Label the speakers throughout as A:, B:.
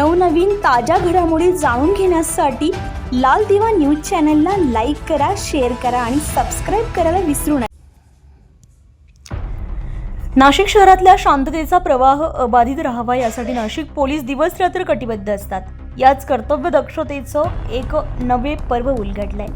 A: नवनवीन ताज्या घडामोडी जाणून घेण्यासाठी लाल दिवा न्यूज चॅनलला लाईक करा शेअर करा आणि सबस्क्राईब करायला विसरू नका. नाशिक शहरातल्या शांततेचा प्रवाह अबाधित राहावा यासाठी नाशिक पोलीस दिवस रात्र कटिबद्ध असतात. याच कर्तव्य दक्षतेचं एक नवे पर्व उलगडलंय.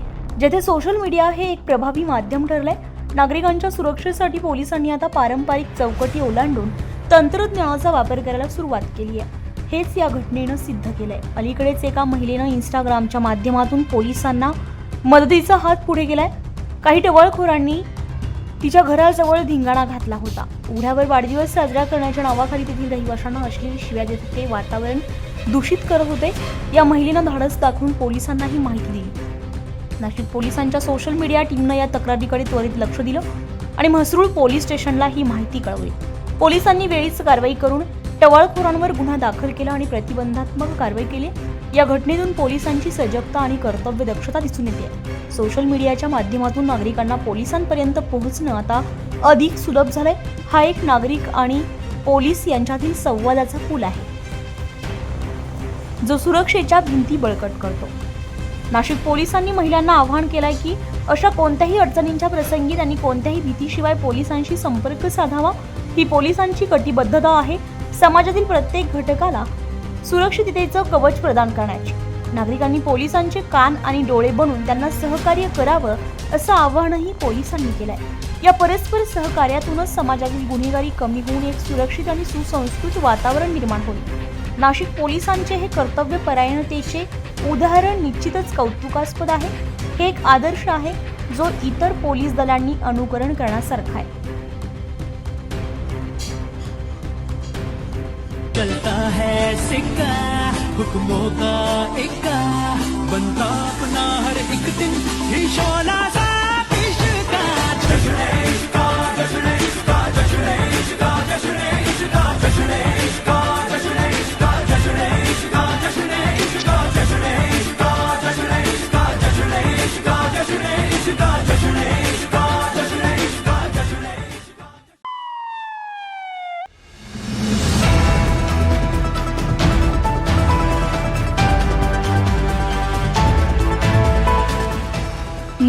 A: जेथे सोशल मीडिया हे एक प्रभावी माध्यम ठरलंय नागरिकांच्या सुरक्षेसाठी पोलिसांनी आता पारंपरिक चौकटी ओलांडून तंत्रज्ञानाचा वापर करायला सुरुवात केली आहे हेच या घटनेनं सिद्ध केलंय. अलीकडेच एका महिलेनं इंस्टाग्रामच्या माध्यमातून पोलिसांना मदतीचा हात पुढे केलाय काही टवळखोरांनी तिच्या घराजवळ धिंगाणा घातला होता. उघड्यावर वाढदिवस साजरा करण्याच्या नावाखाली तेथील रहिवाशांना अश्लील शिव्या देत होते वातावरण दूषित करत होते. या महिलेनं धाडस दाखवून पोलिसांना ही माहिती दिली. नाशिक पोलिसांच्या सोशल मीडिया टीमनं या तक्रारीकडे त्वरित लक्ष दिलं आणि म्हसरूळ पोलीस स्टेशनला ही माहिती कळवली. पोलिसांनी वेळीच कारवाई करून टवाळखोरांवर गुन्हा दाखल केला आणि प्रतिबंधात्मक कारवाई केली. या घटनेतून पोलिसांची सजगता आणि कर्तव्य दक्षता दिसून येते. सोशल मीडियाच्या माध्यमातून नागरिकांना पोलिसांपर्यंत पोहोचणं आता अधिक सुलभ झालंय. हा एक नागरिक आणि पोलीस यांच्यातील संवादाचा पूल आहे. जो सुरक्षेच्या भिंती बळकट करतो. नाशिक पोलिसांनी महिलांना आवाहन केलंय की अशा कोणत्याही अडचणींच्या प्रसंगी त्यांनी कोणत्याही भीतीशिवाय पोलिसांशी संपर्क साधावा. ही पोलिसांची कटिबद्धता आहे. समाजातील प्रत्येक घटकाला सुरक्षिततेचं कवच प्रदान करण्याची. नागरिकांनी पोलिसांचे कान आणि डोळे बनून त्यांना सहकार्य करावं असं आवाहनही पोलिसांनी केलंय. या परस्पर सहकार्यातूनच समाजातील गुन्हेगारी कमी होऊन एक सुरक्षित आणि सुसंस्कृत वातावरण निर्माण होईल. नाशिक पोलिसांचे हे कर्तव्य परायणतेचे उदाहरण निश्चितच कौतुकास्पद आहे. हे एक आदर्श आहे जो इतर पोलीस दलांनी अनुकरण करण्यासारखा आहे.
B: सिक्का हुक्मों का इक्का बनता अपना हर एक दिन ही शोला सा